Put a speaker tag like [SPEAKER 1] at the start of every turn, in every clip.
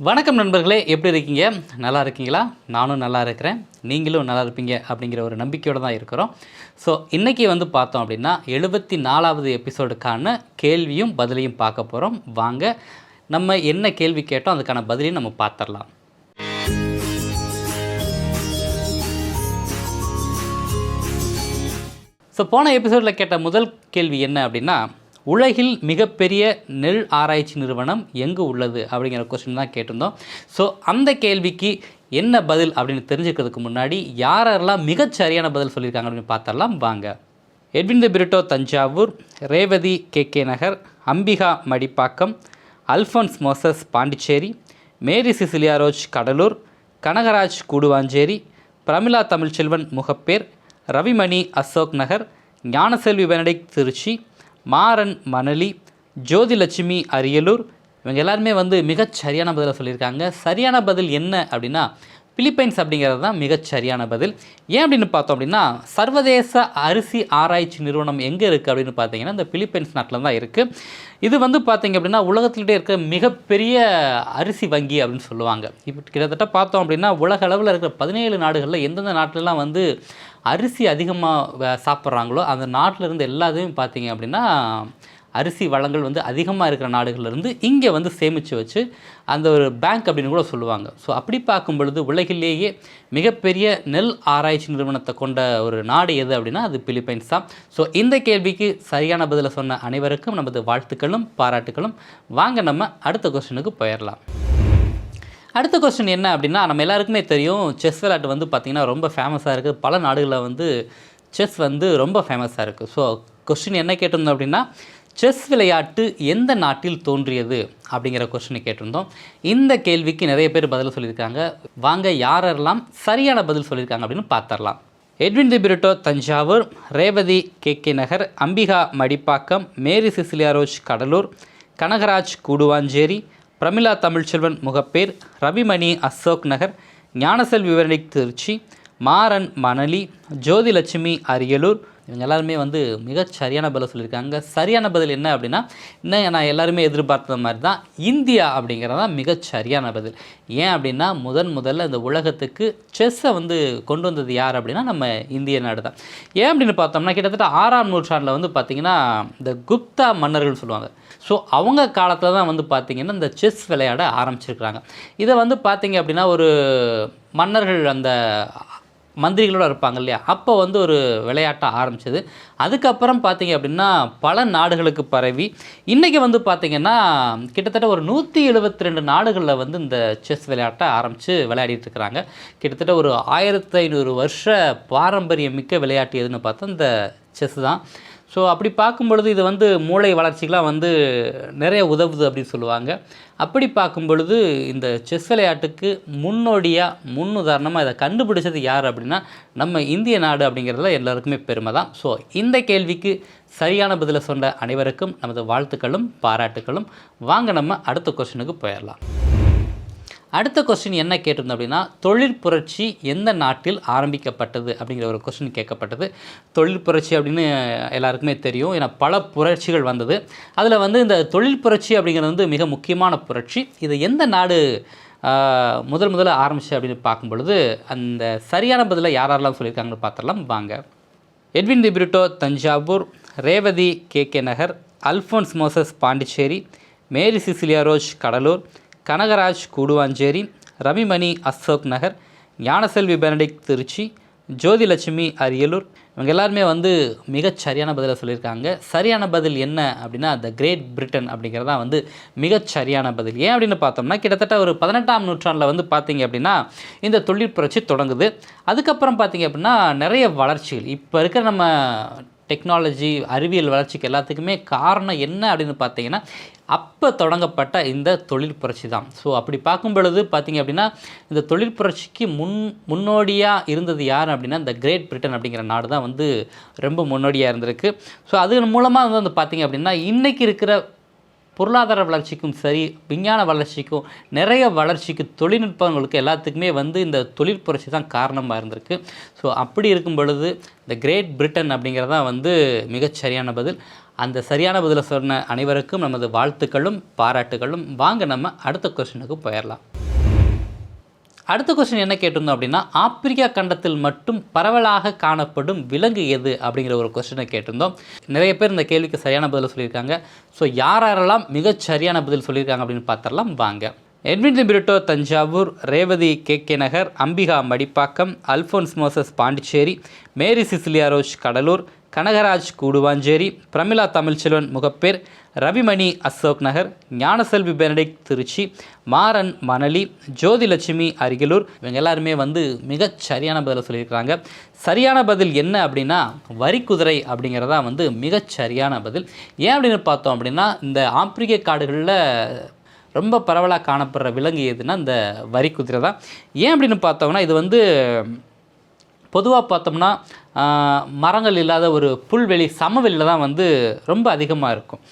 [SPEAKER 1] வணக்கம் நண்பர்களே எப்படி இருக்கீங்க? நல்லா இருக்கீங்களா? நானும் நல்லா இருக்கிறேன். நீங்களும் நல்லா இருப்பீங்க அப்படிங்கிற ஒரு நம்பிக்கையோடு தான் இருக்கிறோம். ஸோ இன்றைக்கி வந்து பார்த்தோம் அப்படின்னா எழுபத்தி நாலாவது எபிசோடுக்கான கேள்வியும் பதிலையும் பார்க்க போகிறோம் வாங்க நம்ம என்ன கேள்வி கேட்டோம் அதுக்கான பதிலையும் நம்ம பார்த்துடலாம். ஸோ போன எபிசோடில் கேட்ட முதல் கேள்வி என்ன அப்படின்னா உலகில் மிகப்பெரிய நெல் ஆராய்ச்சி நிறுவனம் எங்கு உள்ளது அப்படிங்கிற கொஸ்டின் தான் கேட்டிருந்தோம். ஸோ அந்த கேள்விக்கு என்ன பதில் அப்படின்னு தெரிஞ்சுக்கிறதுக்கு முன்னாடி யாரெல்லாம் மிகச் சரியான பதில் சொல்லியிருக்காங்க அப்படின்னு பார்த்தரலாம் வாங்க. எட்வின் தி Britto Thanjavur. Revathi K K Nagar. Ambika Madipakkam. Alphonse Moses Pondicherry. Mary Cecilia Rose Cuddalore. Kanagaraj Guduvancheri. Pramila Tamilselvan Mogappair. Ravimani Ashok Nagar. Gnanaselvi Benedict Trichy. Maran Manali Jothilakshmi Ariyalur இவங்க எல்லாருமே வந்து மிகச் சரியான பதிலை சொல்லியிருக்காங்க. சரியான பதில் என்ன அப்படின்னா பிலிப்பைன்ஸ் அப்படிங்கிறது தான் மிகச் சரியான பதில். ஏன் அப்படின்னு பார்த்தோம் அப்படின்னா சர்வதேச அரிசி ஆராய்ச்சி நிறுவனம் எங்கே இருக்குது அப்படின்னு பார்த்தீங்கன்னா இந்த பிலிப்பைன்ஸ் நாட்டில் தான் இருக்குது இது வந்து பார்த்தீங்க அப்படின்னா உலகத்திலே இருக்க மிகப்பெரிய அரிசி வங்கி அப்படின்னு சொல்லுவாங்க. இப்போ கிட்டத்தட்ட பார்த்தோம் அப்படின்னா உலக அளவில் இருக்கிற பதினேழு நாடுகளில் எந்தெந்த நாட்டிலலாம் வந்து அரிசி அதிகமாக சாப்பிட்றாங்களோ அந்த நாட்டில் இருந்து எல்லாத்தையும் பார்த்தீங்க அப்படின்னா அரிசி வளங்கள் வந்து அதிகமாக இருக்கிற நாடுகள்லேருந்து இங்கே வந்து சேமித்து வச்சு அந்த ஒரு பேங்க் அப்படின்னு கூட சொல்லுவாங்க. ஸோ அப்படி பார்க்கும் பொழுது உலகிலேயே மிகப்பெரிய நெல் ஆராய்ச்சி நிறுவனத்தை கொண்ட ஒரு நாடு எது அப்படின்னா அது பிலிப்பைன்ஸ் தான். ஸோ இந்த கேள்விக்கு சரியான பதிலை சொன்ன அனைவருக்கும் நமது வாழ்த்துக்களும் பாராட்டுகளும். வாங்க நம்ம அடுத்த கொஸ்டினுக்கு போயிடலாம் அடுத்த கொஸ்டின் என்ன அப்படின்னா நம்ம எல்லாருக்குமே தெரியும் செஸ் விளையாட்டு வந்து பார்த்திங்கன்னா ரொம்ப ஃபேமஸாக இருக்குது பல நாடுகளில் வந்து செஸ் வந்து ரொம்ப ஃபேமஸாக இருக்குது ஸோ கொஸ்டின் என்ன கேட்டிருந்தோம் அப்படின்னா செஸ் விளையாட்டு எந்த நாட்டில் தோன்றியது அப்படிங்கிற கொஸ்டினை கேட்டிருந்தோம். இந்த கேள்விக்கு நிறைய பேர் பதில் சொல்லியிருக்காங்க. வாங்க யாரெல்லாம் சரியான பதில் சொல்லியிருக்காங்க அப்படின்னு பார்த்துடலாம். Edwin திபிரிட்டோ Thanjavur. Revathi K. K. Nagar. Ambika Madipakkam. Mary Cecilia ரோஜ் Cuddalore. Kanagaraj Guduvancheri. Pramila Tamilselvan Mogappair. Ravimani Ashok Nagar. Gnanaselvi விவரணிக் திருச்சி. மாறன் மணலி. ஜோதிலட்சுமி அரியலூர். இவங்க எல்லாருமே வந்து மிக சரியான பதில் சொல்லியிருக்காங்க. சரியான பதில் என்ன அப்படின்னா இன்னும் நான் எல்லாருமே எதிர்பார்த்த மாதிரி தான் இந்தியா அப்படிங்கிறது தான் மிகச்சரியான பதில். ஏன் அப்படின்னா முதன் முதல்ல இந்த உலகத்துக்கு செஸ்ஸை வந்து கொண்டு வந்தது யார் அப்படின்னா நம்ம இந்திய நாடு தான். ஏன் அப்படின்னு பார்த்தோம்னா கிட்டத்தட்ட ஆறாம் நூற்றாண்டில் வந்து பார்த்திங்கன்னா இந்த குப்தா மன்னர்கள் சொல்லுவாங்க. ஸோ அவங்க காலத்தில் தான் வந்து பார்த்திங்கன்னா இந்த செஸ் விளையாட ஆரம்பிச்சிருக்கிறாங்க. இதை வந்து பார்த்திங்க அப்படின்னா ஒரு மன்னர்கள் அந்த மந்திரிகளோடு இருப்பாங்க இல்லையா? அப்போ வந்து ஒரு விளையாட்டை ஆரம்பிச்சது. அதுக்கப்புறம் பார்த்தீங்க அப்படின்னா பல நாடுகளுக்கு பரவி இன்றைக்கி வந்து பார்த்திங்கன்னா கிட்டத்தட்ட ஒரு நூற்றி எழுபத்தி ரெண்டு நாடுகளில் வந்து இந்த செஸ் விளையாட்டை ஆரம்பித்து விளையாடிட்டு இருக்கிறாங்க. கிட்டத்தட்ட ஒரு ஆயிரத்தி ஐநூறு வருஷ பாரம்பரியம் மிக்க விளையாட்டு எதுன்னு பார்த்தா இந்த செஸ் தான். ஸோ அப்படி பார்க்கும் பொழுது இது வந்து மூளை வளர்ச்சிக்கெலாம் வந்து நிறைய உதவுது அப்படின்னு சொல்லுவாங்க. அப்படி பார்க்கும் பொழுது இந்த செஸ் விளையாட்டுக்கு முன்னோடியாக முன்னுதாரணமாக இதை கண்டுபிடிச்சது யார் அப்படின்னா நம்ம இந்திய நாடு அப்படிங்கிறதுல எல்லாருக்குமே பெருமை தான். ஸோ இந்த கேள்விக்கு சரியான பதிலை சொன்ன அனைவருக்கும் நமது வாழ்த்துக்களும் பாராட்டுகளும் வாங்க நம்ம அடுத்த கொஸ்டினுக்கு போயிடலாம். அடுத்த கொஸ்டின் என்ன கேட்டிருந்தோம் அப்படின்னா தொழில் புரட்சி எந்த நாட்டில் ஆரம்பிக்கப்பட்டது? அப்படிங்கிற ஒரு கொஸ்டின் கேட்கப்பட்டது. தொழில் புரட்சி அப்படின்னு எல்லாருக்குமே தெரியும். ஏன்னா பல புரட்சிகள் வந்தது. அதில் வந்து இந்த தொழில் புரட்சி அப்படிங்கிறது வந்து மிக முக்கியமான புரட்சி. இது எந்த நாடு முதல் முதல்ல ஆரம்பிச்சு அப்படின்னு பார்க்கும் பொழுது அந்த சரியான பதிலை யாரெல்லாம் சொல்லியிருக்காங்கன்னு பார்த்துடலாம். வாங்க. Edwin Debritto Thanjavur Revathi K K Nagar Alphonse Moses Pondicherry Mary Cecilia ரோஜ் Cuddalore Kanagaraj Guduvancheri Ravimani Ashok Nagar Gnanaselvi Benedict Trichy Jothilakshmi Ariyalur. இவங்க எல்லாருமே வந்து மிகச் சரியான பதிலை சொல்லியிருக்காங்க. சரியான பதில் என்ன அப்படின்னா த கிரேட் பிரிட்டன் அப்படிங்கிறது தான் வந்து மிகச் சரியான பதில். ஏன் அப்படின்னு பார்த்தோம்னா கிட்டத்தட்ட ஒரு பதினெட்டாம் நூற்றாண்டில் வந்து பார்த்தீங்க அப்படின்னா இந்த தொழில் புரட்சி தொடங்குது. அதுக்கப்புறம் பார்த்தீங்க அப்படின்னா நிறைய வளர்ச்சிகள். இப்போ இருக்கிற நம்ம டெக்னாலஜி அறிவியல் வளர்ச்சிக்கு எல்லாத்துக்குமே காரணம் என்ன அப்படின்னு பார்த்தீங்கன்னா அப்போ தொடங்கப்பட்ட இந்த தொழில் புரட்சி தான். ஸோ அப்படி பார்க்கும் பொழுது பார்த்திங்க அப்படின்னா இந்த தொழில் புரட்சிக்கு முன் முன்னோடியாக இருந்தது யார் அப்படின்னா இந்த கிரேட் பிரிட்டன் அப்படிங்கிற நாடு தான் வந்து ரொம்ப முன்னோடியாக இருந்திருக்கு. ஸோ அது மூலமாக வந்து வந்து பார்த்திங்க அப்படின்னா இன்றைக்கி இருக்கிற பொருளாதார வளர்ச்சிக்கும் சரி விஞ்ஞான வளர்ச்சிக்கும் நிறைய வளர்ச்சிக்கு தொழில்நுட்பங்களுக்கு எல்லாத்துக்குமே வந்து இந்த தொழில் புரட்சி தான் காரணமாக இருந்திருக்கு. ஸோ அப்படி இருக்கும் பொழுது இந்த கிரேட் பிரிட்டன் அப்படிங்கிறதான் வந்து மிகச்சரியான பதில். அந்த சரியான பதிலை சொன்ன அனைவருக்கும் நமது வாழ்த்துக்களும் பாராட்டுகளும். வாங்க நம்ம அடுத்த கொஸ்டினுக்கு போயிடலாம் அடுத்த கொஸ்டின் என்ன கேட்டிருந்தோம் அப்படின்னா ஆப்பிரிக்கா கண்டத்தில் மட்டும் பரவலாக காணப்படும் விலங்கு எது அப்படிங்கிற ஒரு கொஸ்டினை கேட்டிருந்தோம். நிறைய பேர் இந்த கேள்விக்கு சரியான பதில் சொல்லியிருக்காங்க. ஸோ யார் யாரெல்லாம் மிகச் சரியான பதில் சொல்லியிருக்காங்க அப்படின்னு பார்த்துடலாம். வாங்க. Edwin Britto Thanjavur Revathi K K Nagar Ambika Madipakkam Alphons Moses Pondicherry மேரி சிசிலியா கடலூர் கனகராஜ் கூடுவாஞ்சேரி பிரமிளா தமிழ்ச்செல்வன் முகப்பேர் ரவிமணி அசோக் நகர் ஞானசெல்வி பெனடிக் திருச்சி மாறன் மணலி ஜோதிலட்சுமி அருகிலூர் இவங்க எல்லாருமே வந்து மிகச் சரியான பதிலை சொல்லியிருக்கிறாங்க. சரியான பதில் என்ன அப்படின்னா வரிக்குதிரை அப்படிங்கிறதா வந்து மிகச் சரியான பதில். ஏன் அப்படின்னு பார்த்தோம் அப்படின்னா இந்த ஆப்பிரிக்க காடுகளில் ரொம்ப பரவலாக காணப்படுற விலங்கு எதுனா இந்த வரிக்குதிரை தான். ஏன் அப்படின்னு பார்த்தோம்னா இது வந்து பொதுவாக பார்த்தோம்னா மரங்கள் இல்லாத ஒரு புல்வெளி சமவெளியில் தான் வந்து ரொம்ப அதிகமாக இருக்கும்.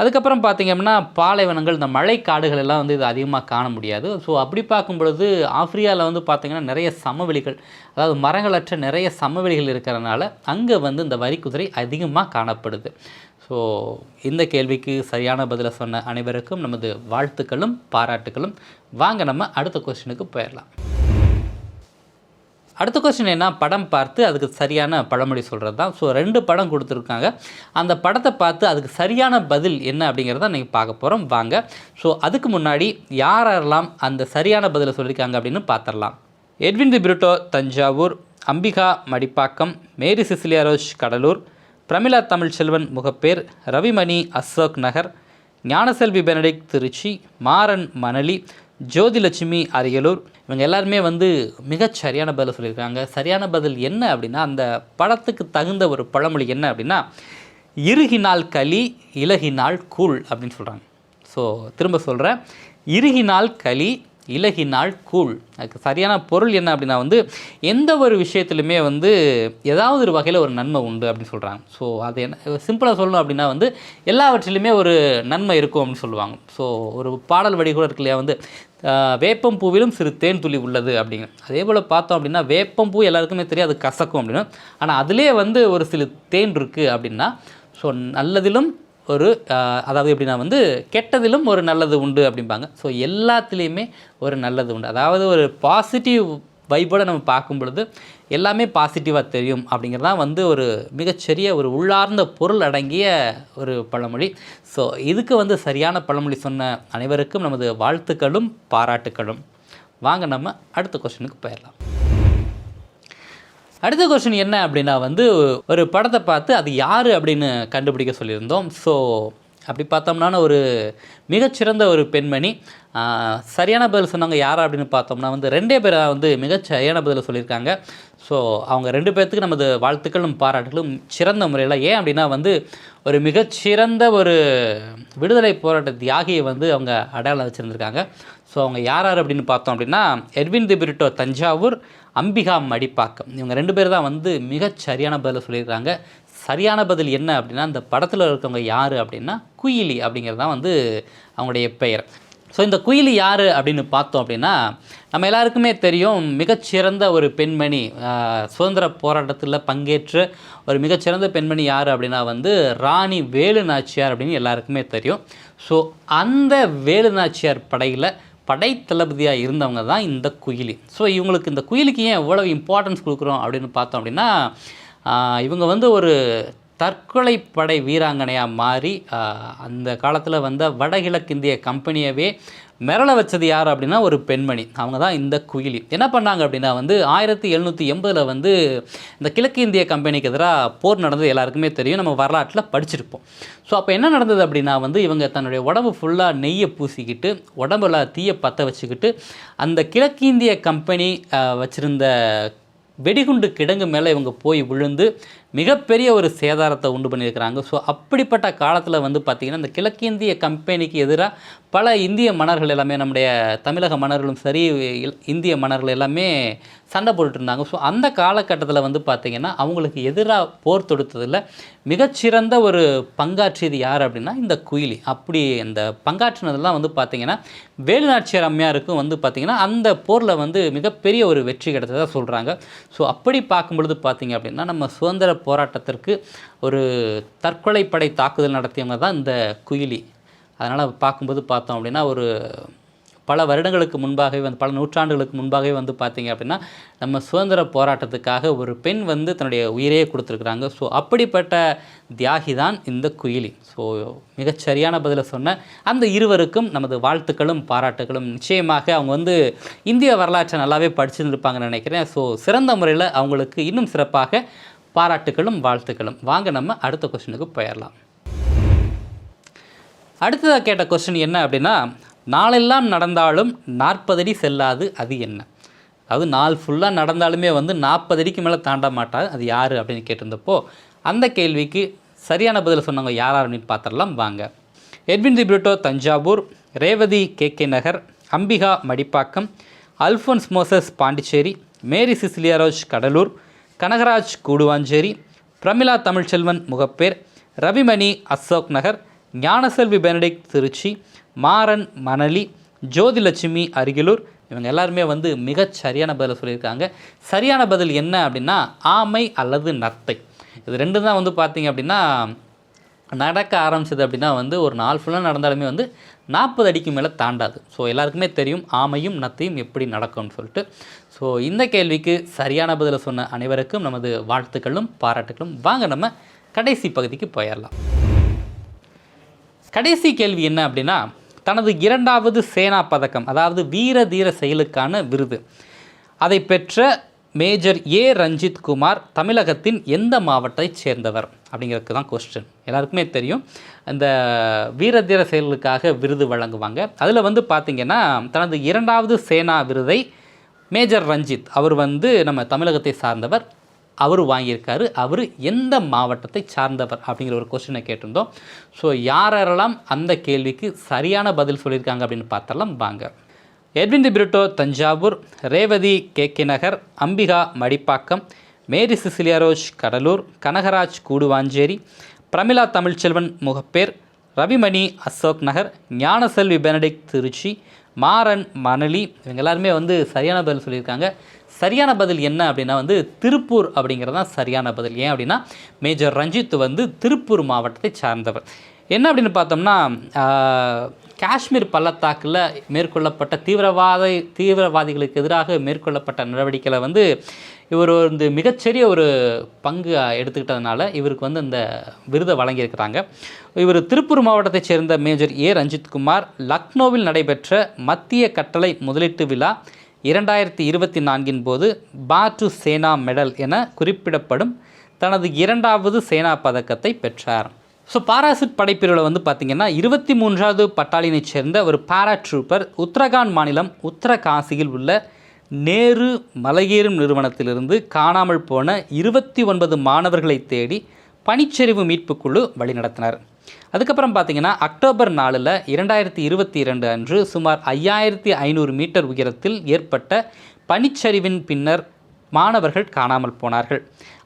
[SPEAKER 1] அதுக்கப்புறம் பார்த்திங்க அப்படின்னா பாலைவனங்கள் இந்த மழை காடுகள் எல்லாம் வந்து இது அதிகமாக காண முடியாது. ஸோ அப்படி பார்க்கும் பொழுது ஆப்பிரிக்காவில் வந்து பார்த்திங்கன்னா நிறைய சமவெளிகள் அதாவது மரங்களற்ற நிறைய சமவெளிகள் இருக்கிறதுனால அங்கே வந்து இந்த வரிக்குதிரை அதிகமாக காணப்படுது. ஸோ இந்த கேள்விக்கு சரியான பதிலை சொன்ன அனைவருக்கும் நமது வாழ்த்துக்களும் பாராட்டுகளும் வாங்க நம்ம அடுத்த கொஸ்டினுக்கு போயிடலாம். அடுத்த கொஸ்டின் என்ன? படம் பார்த்து அதுக்கு சரியான பழமொழி சொல்கிறது தான் ஸோ ரெண்டு படம் கொடுத்துருக்காங்க. அந்த படத்தை பார்த்து அதுக்கு சரியான பதில் என்ன அப்படிங்கிறத நீங்கள் பார்க்க போகிறோம் வாங்க. ஸோ அதுக்கு முன்னாடி யார் யாரெல்லாம் அந்த சரியான பதிலை சொல்லியிருக்காங்க அப்படின்னு பார்த்துடலாம். எட்வின் தி Britto Thanjavur. Ambika Madipakkam. Mary Cecilia ரோஷ் Cuddalore. Pramila Tamilselvan Mogappair. Ravimani Ashok Nagar. Gnanaselvi Benedict Trichy. Maran Manali. Jothilakshmi Ariyalur. இவங்க எல்லாருமே வந்து மிகச் சரியான பதில் சொல்லியிருக்காங்க. சரியான பதில் என்ன அப்படின்னா அந்த படத்துக்கு தகுந்த ஒரு பழமொழி என்ன அப்படின்னா இறுகினால் களி இலகினால் கூழ் அப்படின்னு சொல்கிறாங்க ஸோ திரும்ப சொல்கிறேன் இறுகினால் களி இலகினால் கூழ். அதுக்கு சரியான பொருள் என்ன அப்படின்னா வந்து எந்த ஒரு விஷயத்துலையுமே வந்து ஏதாவது ஒரு வகையில் ஒரு நன்மை உண்டு அப்படின்னு சொல்கிறாங்க ஸோ அது என்ன சிம்பிளாக சொல்லணும் அப்படின்னா வந்து எல்லாவற்றிலுமே ஒரு நன்மை இருக்கும் அப்படின்னு சொல்லுவாங்க. ஸோ ஒரு பாடல் வடி கூட இருக்கு இல்லையா வந்து வேப்பம் பூவிலும் சிறு தேன் துளி உள்ளது அப்படிங்க அதே போல் பார்த்தோம் அப்படின்னா வேப்பம் பூ எல்லாருக்குமே தெரியும் அது கசக்கும் அப்படின்னு. ஆனால் அதிலே வந்து ஒரு சில தேன் இருக்குது அப்படின்னா ஸோ நல்லதிலும் ஒரு அதாவது எப்படின்னா வந்து கெட்டதிலும் ஒரு நல்லது உண்டு அப்படிம்பாங்க. ஸோ எல்லாத்துலேயுமே ஒரு நல்லது உண்டு. அதாவது ஒரு பாசிட்டிவ் வைப்போடு நம்ம பார்க்கும் பொழுது எல்லாமே பாசிட்டிவாக தெரியும் அப்படிங்கிறது தான் வந்து ஒரு மிகச்சிறிய ஒரு உள்ளார்ந்த பொருள் அடங்கிய ஒரு பழமொழி. ஸோ இதுக்கு வந்து சரியான பழமொழி சொன்ன அனைவருக்கும் நமது வாழ்த்துக்களும் பாராட்டுக்களும். வாங்க நம்ம அடுத்த கொஸ்டினுக்கு போயிடலாம். அடுத்த கொஸ்டின் என்ன அப்படின்னா வந்து ஒரு படத்தை பார்த்து அது யார் அப்படின்னு கண்டுபிடிக்க சொல்லியிருந்தோம். ஸோ அப்படி பார்த்தோம்னா ஒரு மிகச்சிறந்த ஒரு பெண்மணி. சரியான பதில் சொன்னாங்க யார் அப்படின்னு பார்த்தோம்னா வந்து ரெண்டே பேராக வந்து மிகச் சரியான பதில் சொல்லியிருக்காங்க. ஸோ அவங்க ரெண்டு பேர்த்துக்கு நமது வாழ்த்துக்களும் பாராட்டுகளும் சிறந்த முறையில். ஏன் அப்படின்னா வந்து ஒரு மிகச்சிறந்த ஒரு விடுதலை போராட்ட தியாகியை வந்து அவங்க அடையாளம் வச்சுருந்துருக்காங்க ஸோ அவங்க யார் யார் அப்படின்னு பார்த்தோம் அப்படின்னா எட்வின் தி பிரிட்டோ தஞ்சாவூர் அம்பிகா மடிப்பாக்கம் இவங்க ரெண்டு பேர் தான் வந்து மிகச் சரியான பதிலை சொல்லியிருக்காங்க சரியான பதில் என்ன அப்படின்னா இந்த படத்தில் இருக்கவங்க யார் அப்படின்னா குயிலி அப்படிங்கிறது தான் வந்து அவங்களுடைய பெயர். ஸோ இந்த குயிலி யார் அப்படின்னு பார்த்தோம் அப்படின்னா நம்ம எல்லாருக்குமே தெரியும் மிகச்சிறந்த ஒரு பெண்மணி சுதந்திர போராட்டத்தில் பங்கேற்ற ஒரு மிகச்சிறந்த பெண்மணி யார் அப்படின்னா வந்து ராணி வேலு நாச்சியார் அப்படின்னு எல்லாருக்குமே தெரியும். ஸோ அந்த வேலு நாச்சியார் படையில் படைத்தளபதியாக இருந்தவங்க தான் இந்த குயிலி. ஸோ இவங்களுக்கு இந்த குயிலிக்கு ஏன் எவ்வளோ இம்பார்ட்டன்ஸ் கொடுக்குறோம் அப்படின்னு பார்த்தோம் அப்படின்னா இவங்க வந்து ஒரு தற்கொலை படை வீராங்கனையாக மாறி அந்த காலத்தில் வந்த வடகிழக்கிந்திய கம்பெனியவே மிரள வச்சது யார் அப்படின்னா ஒரு பெண்மணி. அவங்க தான் இந்த குயிலி. என்ன பண்ணாங்க அப்படின்னா வந்து ஆயிரத்தி எழுநூற்றி எண்பதில் வந்து இந்த கிழக்கு இந்திய கம்பெனிக்கு எதிராக போர் நடந்தது எல்லாருக்குமே தெரியும். நம்ம வரலாற்றில் படிச்சிருப்போம். ஸோ அப்போ என்ன நடந்தது அப்படின்னா வந்து இவங்க தன்னுடைய உடம்பு ஃபுல்லாக நெய்யை பூசிக்கிட்டு உடம்புல தீயை பற்ற வச்சுக்கிட்டு அந்த கிழக்கிந்திய கம்பெனி வச்சுருந்த வெடிகுண்டு கிடங்கு மேலே இவங்க போய் விழுந்து மிகப்பெரிய ஒரு சேதாரத்தை உண்டு பண்ணியிருக்கிறாங்க. ஸோ அப்படிப்பட்ட காலத்தில் வந்து பார்த்திங்கன்னா இந்த கிழக்கிந்திய கம்பெனிக்கு எதிராக பல இந்திய மன்னர்கள் எல்லாமே நம்முடைய தமிழக மன்னர்களும் சரி இல்- இந்திய மன்னர்கள் எல்லாமே சண்டை போட்டுட்டு இருந்தாங்க ஸோ அந்த காலகட்டத்தில் வந்து பார்த்திங்கன்னா அவங்களுக்கு எதிராக போர் தொடுத்ததில் மிகச்சிறந்த ஒரு பங்காற்றியது யார் அப்படின்னா இந்த குயிலி. அப்படி அந்த பங்காற்றினதெல்லாம் வந்து பார்த்திங்கன்னா வேலுநாச்சியார் அம்மையாருக்கும் வந்து பார்த்திங்கன்னா அந்த போரில் வந்து மிகப்பெரிய ஒரு வெற்றி கிடைத்ததாக சொல்கிறாங்க ஸோ அப்படி பார்க்கும்பொழுது பார்த்திங்க அப்படின்னா நம்ம சுதந்திர போராட்டத்திற்கு ஒரு தற்கொலை படை தாக்குதல் நடத்தியவங்க தான் இந்த குயிலி. அதனால் பார்க்கும்போது பார்த்தோம் அப்படின்னா ஒரு பல வருடங்களுக்கு முன்பாகவே வந்து பல நூற்றாண்டுகளுக்கு முன்பாகவே வந்து பார்த்தீங்க அப்படின்னா நம்ம சுதந்திர போராட்டத்துக்காக ஒரு பெண் வந்து தன்னுடைய உயிரையே கொடுத்துருக்குறாங்க. ஸோ அப்படிப்பட்ட தியாகி தான் இந்த குயிலி. ஸோ மிகச்சரியான பதிலை சொன்ன அந்த இருவருக்கும் நமது வாழ்த்துக்களும் பாராட்டுகளும் நிச்சயமாக அவங்க வந்து இந்திய வரலாற்றை நல்லாவே படிச்சிருந்துருப்பாங்கன்னு நினைக்கிறேன். ஸோ சிறந்த முறையில் அவங்களுக்கு இன்னும் சிறப்பாக பாராட்டுகளும் வாழ்த்துக்களும். வாங்க நம்ம அடுத்த கொஸ்டினுக்கு போயிடலாம் அடுத்ததாக கேட்ட கொஸ்டின் என்ன அப்படின்னா நாளெல்லாம் நடந்தாலும் நாற்பது அடி செல்லாது அது என்ன? அதாவது நாள் ஃபுல்லாக நடந்தாலுமே வந்து நாற்பது அடிக்கு மேலே தாண்ட மாட்டாது அது யார் அப்படின்னு கேட்டிருந்தப்போ அந்த கேள்விக்கு சரியான பதில் சொன்னவங்க யார் யார் அப்படின்னு பார்த்துடலாம் வாங்க. Edwin Debritto Thanjavur. Revathi K K Nagar. Ambika Madipakkam. Alphonse Moses Pondicherry. Mary சிசிலியாரோஜ் Cuddalore. Kanagaraj Guduvancheri Pramila Tamilselvan Mogappair Ravimani Ashok Nagar Gnanaselvi Benedict Trichy Maran Manali Jothilakshmi அருகிலூர் இவங்க எல்லாருமே வந்து மிகச் சரியான பதிலை சொல்லியிருக்காங்க. சரியான பதில் என்ன அப்படின்னா ஆமை அல்லது நத்தை. இது ரெண்டு தான் வந்து பார்த்திங்க அப்படின்னா நடக்க ஆரம்பிச்சது அப்படின்னா வந்து ஒரு நாள் ஃபுல்லாக நடந்தாலுமே வந்து நாற்பது அடிக்கு மேலே தாண்டாது. ஸோ எல்லாருக்குமே தெரியும் ஆமையும் நத்தையும் எப்படி நடக்கும்னு சொல்லிட்டு. ஸோ இந்த கேள்விக்கு சரியான பதிலை சொன்ன அனைவருக்கும் நமது வாழ்த்துக்களும் பாராட்டுகளும். வாங்க நம்ம கடைசி பகுதிக்கு போயிடலாம். கடைசி கேள்வி என்ன அப்படின்னா தனது இரண்டாவது சேனா பதக்கம் அதாவது வீர தீர செயலுக்கான விருது அதை பெற்ற மேஜர் ஏ ரஞ்சித் குமார் தமிழகத்தின் எந்த மாவட்டத்தைச் சேர்ந்தவர்? அப்படிங்கிறதுக்கு தான் கொஸ்டின் எல்லாருக்குமே தெரியும். இந்த வீரதீர செயல்களுக்காக விருது வழங்குவாங்க. அதில் வந்து பார்த்திங்கன்னா தனது இரண்டாவது சேனா விருதை மேஜர் ரஞ்சித் அவர் வந்து நம்ம தமிழகத்தை சார்ந்தவர் அவர் வாங்கியிருக்காரு. அவர் எந்த மாவட்டத்தை சார்ந்தவர்? அப்படிங்கிற ஒரு கொஸ்டினை கேட்டிருந்தோம். ஸோ யாரெல்லாம் அந்த கேள்விக்கு சரியான பதில் சொல்லியிருக்காங்க அப்படின்னு பார்த்தரலாம் வாங்க. Edwin Debritto Thanjavur Revathi K K Nagar Ambika Madipakkam Mary சிசிலியாரோஜ் Cuddalore Kanagaraj Guduvancheri Pramila Tamilselvan Mogappair Ravimani Ashok Nagar Gnanaselvi Benedict Trichy Maran Manali இவங்க எல்லாருமே வந்து சரியான பதில் சொல்லியிருக்காங்க. சரியான பதில் என்ன அப்படின்னா வந்து திருப்பூர் அப்படிங்கிறது தான் சரியான பதில். ஏன் அப்படின்னா மேஜர் ரஞ்சித் வந்து திருப்பூர் மாவட்டத்தை சார்ந்தவர். என்ன அப்படின்னு பார்த்தோம்னா காஷ்மீர் பள்ளத்தாக்கில் மேற்கொள்ளப்பட்ட தீவிரவாத தீவிரவாதிகளுக்கு எதிராக மேற்கொள்ளப்பட்ட நடவடிக்கைகளை வந்து இவர் வந்து மிகச்சிறிய ஒரு பங்கு எடுத்துக்கிட்டதுனால இவருக்கு வந்து இந்த விருதை வழங்கியிருக்கிறாங்க. இவர் திருப்பூர் மாவட்டத்தைச் சேர்ந்த மேஜர் ஏ. ரஞ்சித்குமார் லக்னோவில் நடைபெற்ற மத்திய கட்டளை முதலீட்டு விழா இரண்டாயிரத்தி இருபத்தி நான்கின் போது பாட்டு சேனா மெடல் என குறிப்பிடப்படும் தனது இரண்டாவது சேனா பதக்கத்தை பெற்றார். ஸோ பாராசிட் படைப்பிரிவில் வந்து பார்த்திங்கன்னா இருபத்தி மூன்றாவது பட்டாளியனைச் சேர்ந்த ஒரு பாரா ட்ரூப்பர் உத்தரகாண்ட் மாநிலம் உத்தரகாசியில் உள்ள நேரு மலையேறும் நிறுவனத்திலிருந்து காணாமல் போன இருபத்தி ஒன்பது மாணவர்களை தேடி பனிச்சரிவு மீட்பு குழு வழிநடத்தினர். அதுக்கப்புறம் பார்த்தீங்கன்னா அக்டோபர் நாலில் இரண்டாயிரத்தி இருபத்தி இரண்டு அன்று சுமார் ஐயாயிரத்தி ஐநூறு மீட்டர் உயரத்தில் ஏற்பட்ட பனிச்சரிவின் பின்னர் மாணவர்கள் காணாமல் போனார்கள்.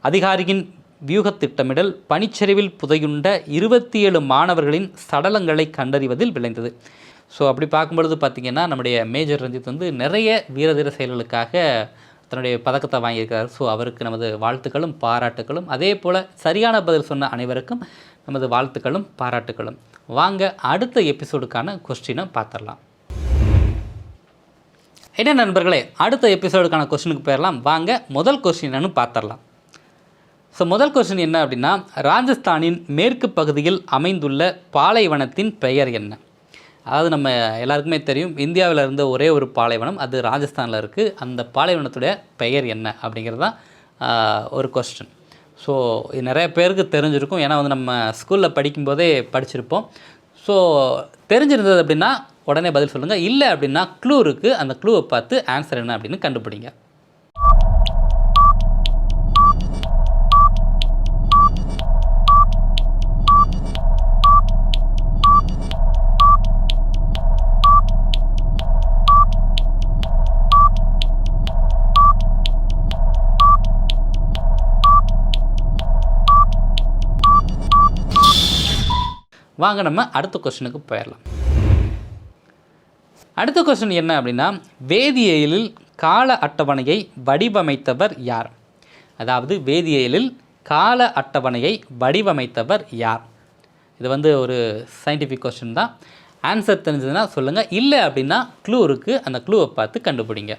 [SPEAKER 1] அதிகாரியின் வியூகத் திட்டமிடல் பனிச்சரிவில் புதையுண்ட இருபத்தி ஏழு மாணவர்களின் சடலங்களை கண்டறிவதில் விளைந்தது. ஸோ அப்படி பார்க்கும்பொழுது பார்த்திங்கன்னா நம்முடைய மேஜர் ரஞ்சித் வந்து நிறைய வீரதீர செயல்களுக்காக தன்னுடைய பதக்கத்தை வாங்கியிருக்கிறார். ஸோ அவருக்கு நமது வாழ்த்துக்களும் பாராட்டுகளும் அதே போல் சரியான பதில் சொன்ன அனைவருக்கும் நமது வாழ்த்துக்களும் பாராட்டுகளும் வாங்க அடுத்த எபிசோடுக்கான கொஸ்டினை பார்த்துடலாம். என்ன நண்பர்களே அடுத்த எபிசோடுக்கான கொஸ்டினுக்கு போயிடலாம். வாங்க முதல் கொஸ்டின் என்னன்னு பார்த்துடலாம். ஸோ முதல் கொஸ்டின் என்ன அப்படின்னா ராஜஸ்தானின் மேற்கு பகுதியில் அமைந்துள்ள பாலைவனத்தின் பெயர் என்ன? அதாவது நம்ம எல்லாருக்குமே தெரியும் இந்தியாவில் இருந்த ஒரே ஒரு பாலைவனம் அது ராஜஸ்தானில் இருக்குது அந்த பாலைவனத்துடைய பெயர் என்ன அப்படிங்கிறது தான் ஒரு கொஸ்டின் ஸோ இது நிறைய பேருக்கு தெரிஞ்சிருக்கும். ஏன்னா வந்து நம்ம ஸ்கூலில் படிக்கும்போதே படிச்சிருப்போம். ஸோ தெரிஞ்சிருந்தது அப்படின்னா உடனே பதில் சொல்லுங்கள் இல்லை அப்படின்னா க்ளூ இருக்குது அந்த க்ளூவை பார்த்து ஆன்சர் என்ன அப்படின்னு கண்டுபிடிங்க. வாங்க நம்ம அடுத்த கொஸ்டினுக்கு போயிடலாம் அடுத்த கொஸ்டின் என்ன அப்படின்னா வேதியியலில் கால அட்டவணையை வடிவமைத்தவர் யார்? அதாவது வேதியியலில் கால அட்டவணையை வடிவமைத்தவர் யார்? இது வந்து ஒரு சயின்டிஃபிக் கொஸ்டின் தான். ஆன்சர் தெரிஞ்சதுன்னா சொல்லுங்கள் இல்லை அப்படின்னா க்ளூ இருக்குது அந்த க்ளூவை பார்த்து கண்டுபிடிங்க.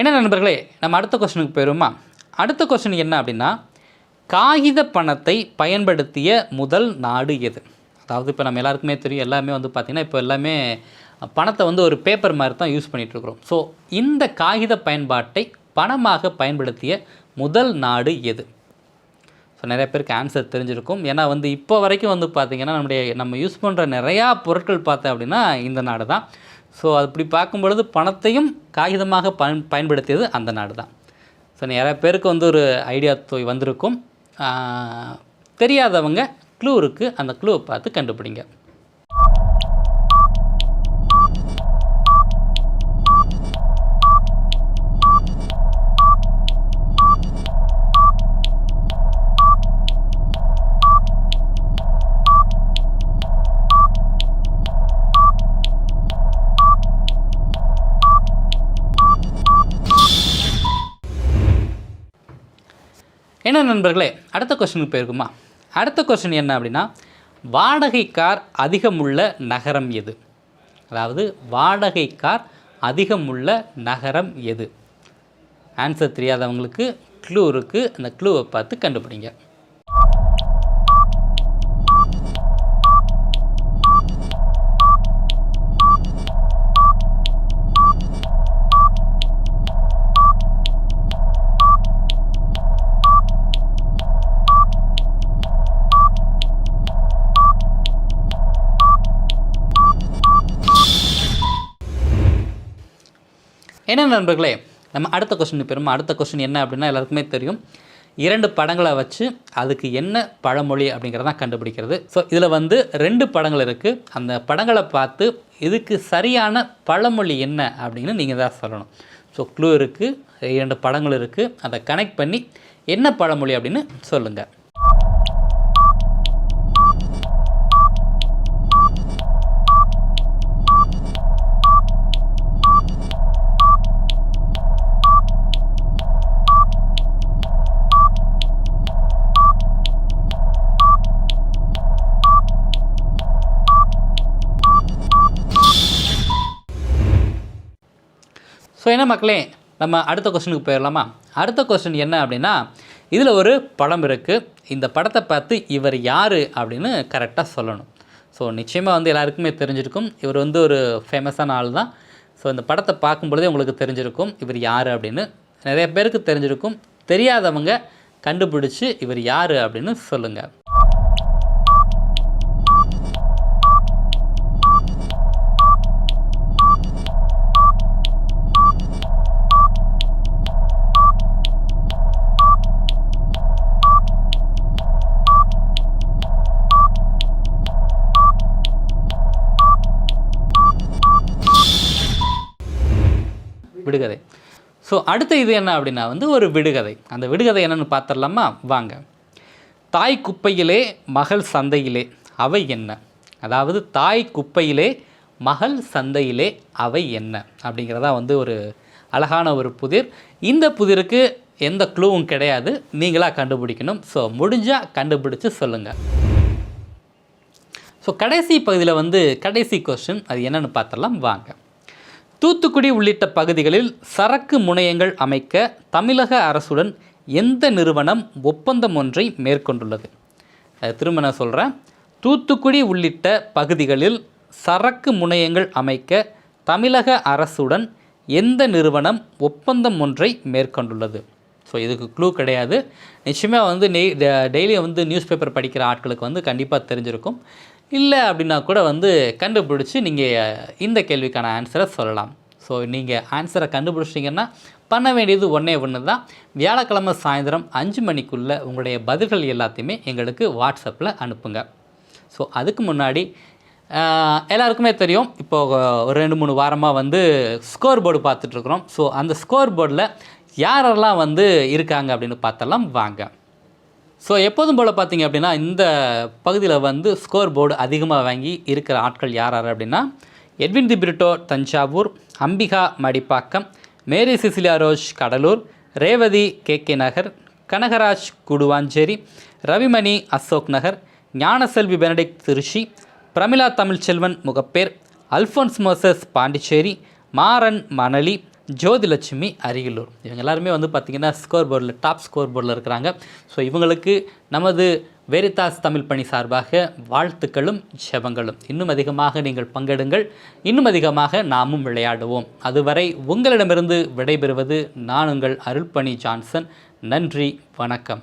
[SPEAKER 1] என்ன நண்பர்களே நம்ம அடுத்த கொஸ்டினுக்கு போயிருமா அடுத்த கொஸ்டின் என்ன அப்படின்னா காகித பணத்தை பயன்படுத்திய முதல் நாடு எது? அதாவது இப்போ நம்ம எல்லாருக்குமே தெரியும் எல்லாமே வந்து பார்த்திங்கன்னா இப்போ எல்லாமே பணத்தை வந்து ஒரு பேப்பர் மாதிரி தான் யூஸ் பண்ணிகிட்ருக்குறோம் ஸோ இந்த காகித பயன்பாட்டை பணமாக பயன்படுத்திய முதல் நாடு எது? ஸோ நிறைய பேருக்கு ஆன்சர் தெரிஞ்சிருக்கும். ஏன்னா வந்து இப்போ வரைக்கும் வந்து பார்த்திங்கன்னா நம்முடைய நம்ம யூஸ் பண்ணுற நிறையா பொருட்கள் பார்த்தேன் அப்படின்னா இந்த நாடு தான் ஸோ அப்படி பார்க்கும் பொழுது பணத்தையும் காகிதமாக பயன் பயன்படுத்தியது அந்த நாடு தான் ஸோ நிறைய பேருக்கு வந்து ஒரு ஐடியா தொய் வந்திருக்கும். தெரியாதவங்க க்ளூ இருக்குது அந்த க்ளூவை பார்த்து கண்டுபிடிங்க. என்ன நண்பர்களே அடுத்த கொஸ்டினுக்கு போயிருக்குமா? அடுத்த கொஸ்டின் என்ன அப்படின்னா வாடகை கார் அதிகமுள்ள நகரம் எது? அதாவது வாடகை கார் அதிகமுள்ள நகரம் எது? ஆன்சர் தெரியாதவங்களுக்கு க்ளூ இருக்குது அந்த க்ளூவை பார்த்து கண்டுபிடிங்க. என்ன நண்பர்களே நம்ம அடுத்த கொஸ்டின் பெறும் அடுத்த கொஸ்டின் என்ன அப்படின்னா எல்லாருக்குமே தெரியும். இரண்டு படங்களை வச்சு அதுக்கு என்ன பழமொழி அப்படிங்கிறதான் கண்டுபிடிக்கிறது. ஸோ இதில் வந்து ரெண்டு படங்கள் இருக்குது அந்த படங்களை பார்த்து இதுக்கு சரியான பழமொழி என்ன அப்படின்னு நீங்கள் தான் சொல்லணும். ஸோ க்ளூ இருக்குது இரண்டு படங்கள் இருக்குது அதை கனெக்ட் பண்ணி என்ன பழமொழி அப்படின்னு சொல்லுங்கள் என்ன மக்களே நம்ம அடுத்த கொஸ்டினுக்கு போயிடலாமா? அடுத்த கொஸ்டின் என்ன அப்படின்னா இதில் ஒரு படம் இருக்குது இந்த படத்தை பார்த்து இவர் யார் அப்படின்னு கரெக்டாக சொல்லணும். ஸோ நிச்சயமாக வந்து எல்லாருக்குமே தெரிஞ்சிருக்கும். இவர் வந்து ஒரு ஃபேமஸான ஆள் தான். ஸோ இந்த படத்தை பார்க்கும்பொழுதே உங்களுக்கு தெரிஞ்சிருக்கும் இவர் யார் அப்படின்னு. நிறைய பேருக்கு தெரிஞ்சிருக்கும். தெரியாதவங்க கண்டுபிடிச்சி இவர் யார் அப்படின்னு சொல்லுங்கள் விடுகதை ஸோ அடுத்த இது என்ன அப்படின்னா வந்து ஒரு விடுகதை. அந்த விடுகதை என்னென்னு பார்த்துடலாமா? வாங்க. தாய் குப்பையிலே மகள் சந்தையிலே அவை என்ன? அதாவது தாய் குப்பையிலே மகள் சந்தையிலே அவை என்ன? அப்படிங்கிறதா வந்து ஒரு அழகான ஒரு புதிர். இந்த புதிருக்கு எந்த க்ளூவும் கிடையாது. நீங்களாக கண்டுபிடிக்கணும். ஸோ முடிஞ்சால் கண்டுபிடிச்சு சொல்லுங்கள் ஸோ கடைசி பகுதியில் வந்து கடைசி கொஸ்டின் அது என்னென்னு பார்த்தலாம் வாங்க. தூத்துக்குடி உள்ளிட்ட பகுதிகளில் சரக்கு முனையங்கள் அமைக்க தமிழக அரசுடன் எந்த நிறுவனம் ஒப்பந்தம் ஒன்றை மேற்கொண்டுள்ளது. திரும்ப நான் சொல்கிறேன் தூத்துக்குடி உள்ளிட்ட பகுதிகளில் சரக்கு முனையங்கள் அமைக்க தமிழக அரசுடன் எந்த நிறுவனம் ஒப்பந்தம் ஒன்றை மேற்கொண்டுள்ளது. ஸோ இதுக்கு க்ளூ கிடையாது. நிச்சயமாக வந்து நெய் டெய்லி வந்து நியூஸ் பேப்பர் படிக்கிற ஆட்களுக்கு வந்து கண்டிப்பாக தெரிஞ்சிருக்கும். இல்லை அப்படின்னா கூட வந்து கண்டுபிடிச்சி நீங்கள் இந்த கேள்விக்கான ஆன்சரை சொல்லலாம். ஸோ நீங்கள் ஆன்சரை கண்டுபிடிச்சிட்டிங்கன்னா பண்ண வேண்டியது ஒன்றே ஒன்று தான். வியாழக்கிழமை சாயந்தரம் அஞ்சு மணிக்குள்ளே உங்களுடைய பதில்கள் எல்லாத்தையுமே எங்களுக்கு வாட்ஸ்அப்பில் அனுப்புங்க. ஸோ அதுக்கு முன்னாடி எல்லாருக்குமே தெரியும் இப்போது ஒரு ரெண்டு மூணு வாரமாக வந்து ஸ்கோர் போர்டு பார்த்துட்ருக்குறோம் ஸோ அந்த ஸ்கோர் போர்டில் யாரெல்லாம் வந்து இருக்காங்க அப்படின்னு பார்த்தலாம் வாங்க. ஸோ எப்போதும் போல் பார்த்தீங்க அப்படின்னா இந்த பகுதியில் வந்து ஸ்கோர் போர்டு அதிகமாக வாங்கி இருக்கிற ஆட்கள் யார் யார் அப்படின்னா எட்வின் தி Britto Thanjavur Ambika Madipakkam Mary Cecilia ரோஷ் Cuddalore Revathi K K Nagar Kanagaraj Guduvancheri Ravimani Ashok Nagar Gnanaselvi Benedict Trichy Pramila Tamilselvan Mugappair Alphons Moses Pondicherry Maran Manali Jothilakshmi Ariyalur. இவங்க எல்லாருமே வந்து பார்த்திங்கன்னா ஸ்கோர் போர்டில் டாப் ஸ்கோர் போர்டில் இருக்கிறாங்க. ஸோ இவங்களுக்கு நமது வெரிதாஸ் தமிழ் பணி சார்பாக வாழ்த்துக்களும் ஜெபங்களும். இன்னும் அதிகமாக நீங்கள் பங்கெடுங்கள். இன்னும் அதிகமாக நாமும் விளையாடுவோம். அதுவரை உங்களிடமிருந்து விடைபெறுவது நான் உங்கள் அருள்பணி ஜான்சன். நன்றி வணக்கம்.